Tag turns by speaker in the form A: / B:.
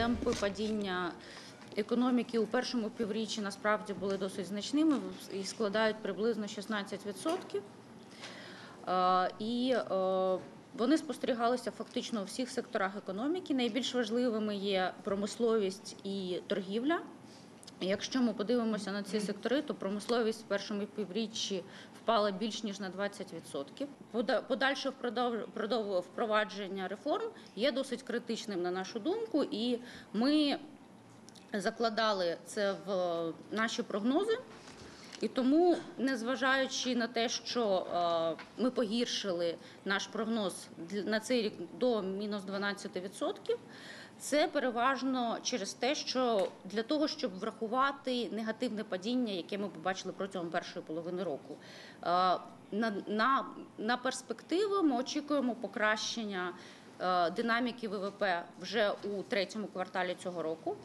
A: темпи падіння економіки у першому півріччі насправді були досить значними і складають приблизно 16%. Е, І е, вони спостерігалися фактично у всіх секторах економіки. Найбільш важливими є промисловість і торгівля. Якщо ми подивимося на ці сектори, то промисловість в першому півріччі впала більш ніж на 20%. Пода- Подальше впровадження реформ є досить критичним на нашу думку, і ми закладали це в наші прогнози. І тому, незважаючи на те, що е, ми погіршили наш прогноз на цей рік до мінус 12%, це переважно через те, що для того, щоб врахувати негативне падіння, яке ми побачили протягом першої половини року. Е, На, на, на перспективу ми очікуємо покращення е, динаміки ВВП вже у третьому кварталі цього року.